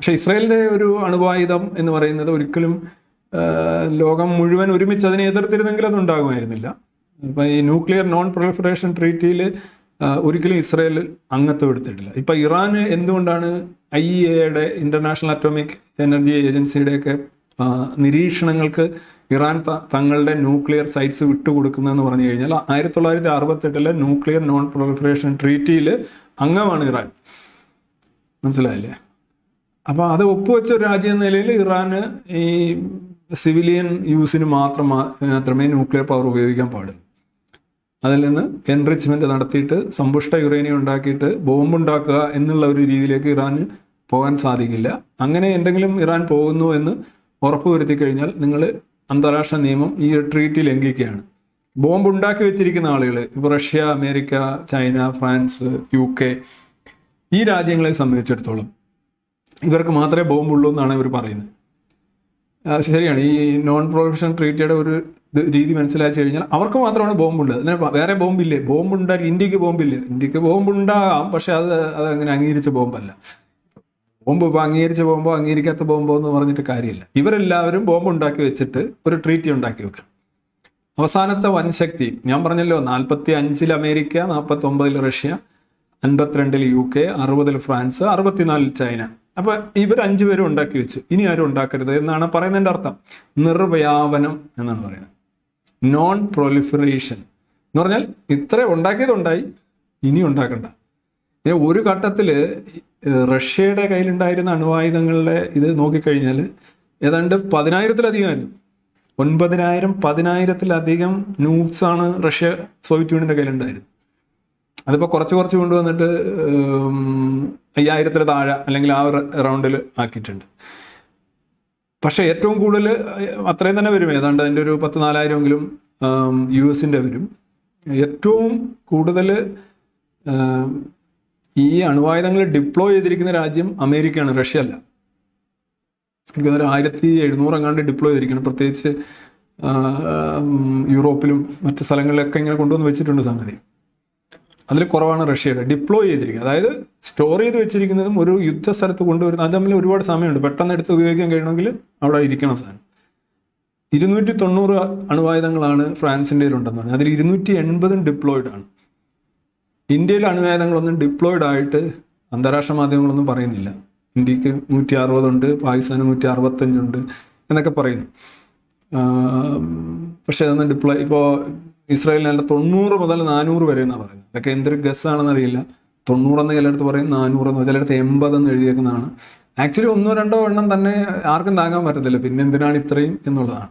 പക്ഷെ ഇസ്രയേലിന്റെ ഒരു അണുവായുധം എന്ന് പറയുന്നത് ഒരിക്കലും ലോകം മുഴുവൻ ഒരുമിച്ച് അതിനെ എതിർത്തിരുന്നെങ്കിൽ അത് ഉണ്ടാകുമായിരുന്നില്ല ഇപ്പം ഈ ന്യൂക്ലിയർ നോൺ പ്രൊലിഫറേഷൻ ട്രീറ്റിയിൽ ഒരിക്കലും ഇസ്രയേൽ അംഗത്വം എടുത്തിട്ടില്ല. ഇപ്പം ഇറാന് എന്തുകൊണ്ടാണ് ഐ എയുടെ ഇന്റർനാഷണൽ അറ്റോമിക് എനർജി ഏജൻസിയുടെ ഒക്കെ നിരീക്ഷണങ്ങൾക്ക് ഇറാൻ തങ്ങളുടെ ന്യൂക്ലിയർ സൈറ്റ്സ് വിട്ടുകൊടുക്കുന്നതെന്ന് പറഞ്ഞു കഴിഞ്ഞാൽ ആയിരത്തി തൊള്ളായിരത്തി അറുപത്തെട്ടിലെ ന്യൂക്ലിയർ നോൺ പ്രൊലിഫറേഷൻ ട്രീറ്റിയിൽ അംഗമാണ് ഇറാൻ. മനസ്സിലായില്ലേ? അപ്പോൾ അത് ഒപ്പുവെച്ച രാജ്യം എന്ന നിലയിൽ ഇറാന് ഈ സിവിലിയൻ യൂസിന് മാത്രം മാത്രമേ ന്യൂക്ലിയർ പവർ ഉപയോഗിക്കാൻ പാടുള്ളൂ. അതിൽ നിന്ന് എൻറിച്ച്മെന്റ് നടത്തിയിട്ട് സമ്പുഷ്ട യുറേനിയം ഉണ്ടാക്കിയിട്ട് ബോംബ് ഉണ്ടാക്കുക എന്നുള്ള ഒരു രീതിയിലേക്ക് ഇറാന് പോകാൻ സാധിക്കില്ല. അങ്ങനെ എന്തെങ്കിലും ഇറാൻ പോകുന്നു എന്ന് ഉറപ്പുവരുത്തി കഴിഞ്ഞാൽ നിങ്ങൾ അന്താരാഷ്ട്ര നിയമം ഈ ട്രീറ്റി ലംഘിക്കുകയാണ്. ബോംബ് ഉണ്ടാക്കി വെച്ചിരിക്കുന്ന ആളുകൾ ഇപ്പോൾ Russia America China France U K ഈ രാജ്യങ്ങളെ സംബന്ധിച്ചിടത്തോളം ഇവർക്ക് മാത്രമേ ബോംബുള്ളൂ എന്നാണ് ഇവർ പറയുന്നത്. ശരിയാണ്. ഈ നോൺ പ്രൊഫഷണൽ ട്രീറ്റിയുടെ ഒരു രീതി മനസ്സിലാക്കി കഴിഞ്ഞാൽ അവർക്ക് മാത്രമാണ് ബോംബുള്ളത്. പ- വേറെ ബോംബില്ലേ? ബോംബ് ഉണ്ടാക്കി ഇന്ത്യയ്ക്ക് ബോംബില്ല? ഇന്ത്യയ്ക്ക് ബോംബ് ഉണ്ടാകാം പക്ഷെ അത് അത് അങ്ങനെ അംഗീകരിച്ച ബോംബല്ല. ബോംബ് ഇപ്പോൾ അംഗീകരിച്ച ബോംബോ അംഗീകരിക്കാത്ത ബോംബോ എന്ന് പറഞ്ഞിട്ട് കാര്യമില്ല. ഇവരെല്ലാവരും ബോംബ് ഉണ്ടാക്കി വെച്ചിട്ട് ഒരു ട്രീറ്റി ഉണ്ടാക്കി വെക്കും. അവസാനത്തെ വൻശക്തി ഞാൻ പറഞ്ഞല്ലോ നാൽപ്പത്തി അഞ്ചിൽ അമേരിക്ക നാൽപ്പത്തി ഒമ്പതിൽ റഷ്യ അൻപത്തിരണ്ടിൽ യു കെ അറുപതിൽ ഫ്രാൻസ് അറുപത്തിനാലിൽ ചൈന. അപ്പൊ ഇവർ അഞ്ചുപേരും ഉണ്ടാക്കി വെച്ചു. ഇനി ആരും ഉണ്ടാക്കരുത് എന്നാണ് പറയുന്നതിന്റെ അർത്ഥം. നിർവ്യാപനം എന്നാണ് പറയുന്നത്. നോൺ പ്രൊലിഫറേഷൻ എന്ന് പറഞ്ഞാൽ ഇത്ര ഉണ്ടാക്കിയതുണ്ടായി ഇനി ഉണ്ടാക്കണ്ട. ഒരു ഘട്ടത്തിൽ റഷ്യയുടെ കയ്യിലുണ്ടായിരുന്ന അണുവായുധങ്ങളുടെ ഇത് നോക്കിക്കഴിഞ്ഞാൽ ഏതാണ്ട് പതിനായിരത്തിലധികമായിരുന്നു. ഒൻപതിനായിരം പതിനായിരത്തിലധികം ന്യൂസ് ആണ് റഷ്യ സോവിയറ്റ് യൂണിയന്റെ കയ്യിലുണ്ടായിരുന്നത്. അതിപ്പോൾ കുറച്ച് കുറച്ച് കൊണ്ടുവന്നിട്ട് അയ്യായിരത്തിന് താഴെ അല്ലെങ്കിൽ ആ റൗണ്ടിൽ ആക്കിയിട്ടുണ്ട്. പക്ഷേ ഏറ്റവും കൂടുതൽ അത്രയും തന്നെ വരും. ഏതാണ്ട് അതിന്റെ ഒരു പത്ത് നാലായിരമെങ്കിലും യു എസിന്റെ വരും. ഏറ്റവും കൂടുതൽ ഈ അണുവായുധങ്ങൾ ഡിപ്ലോയ് ചെയ്തിരിക്കുന്ന രാജ്യം അമേരിക്കയാണ് റഷ്യ അല്ല എനിക്ക് ഒരു ആയിരത്തി എഴുന്നൂറ് എങ്ങാണ്ട് ഡിപ്ലോയ് ചെയ്തിരിക്കണം. പ്രത്യേകിച്ച് യൂറോപ്പിലും മറ്റ് സ്ഥലങ്ങളിലൊക്കെ ഇങ്ങനെ കൊണ്ടുവന്ന് വെച്ചിട്ടുണ്ട് സംഗതി. അതിൽ കുറവാണ് റഷ്യയുടെ. ഡിപ്ലോയ് ചെയ്തിരിക്കുന്നത്. അതായത് സ്റ്റോർ ചെയ്ത് വെച്ചിരിക്കുന്നതും ഒരു യുദ്ധ സ്ഥലത്ത് കൊണ്ടുവരുന്ന അത് തമ്മിൽ ഒരുപാട് സമയമുണ്ട്. പെട്ടെന്ന് എടുത്ത് ഉപയോഗിക്കാൻ കഴിയണമെങ്കിൽ അവിടെ ഇരിക്കണം സാധനം. ഇരുന്നൂറ്റി തൊണ്ണൂറ് അണുവായുധങ്ങളാണ് ഫ്രാൻസിന്റെ ഉണ്ടെന്ന് പറഞ്ഞത്. അതിൽ ഇരുന്നൂറ്റി എൺപതും ഡിപ്ലോയിഡ് ആണ്. ഇന്ത്യയിലെ അണുവായുധങ്ങളൊന്നും ഡിപ്ലോയിഡ് ആയിട്ട് അന്താരാഷ്ട്ര മാധ്യമങ്ങളൊന്നും പറയുന്നില്ല. ഇന്ത്യയ്ക്ക് നൂറ്റി അറുപതുണ്ട് പാകിസ്ഥാന് നൂറ്റി അറുപത്തഞ്ചുണ്ട് എന്നൊക്കെ പറയുന്നു. പക്ഷേ അതൊന്നും ഡിപ്ലോയ് ഇപ്പോൾ ഇസ്രായേലിനല്ല തൊണ്ണൂറ് മുതൽ നാനൂറ് വരെ എന്നാണ് പറയുന്നത്. ഇതൊക്കെ എന്തൊരു ഗസ്സാണെന്ന് അറിയില്ല. തൊണ്ണൂറെന്ന് ചിലയിടത്ത് പറയും നാനൂറെന്ന് ചിലയിടത്ത് എൺപതെന്ന് എഴുതിയേക്കുന്നതാണ്. ആക്ച്വലി ഒന്നോ രണ്ടോ എണ്ണം തന്നെ ആർക്കും താങ്ങാൻ പറ്റത്തില്ല. പിന്നെ എന്തിനാണ് ഇത്രയും എന്നുള്ളതാണ്.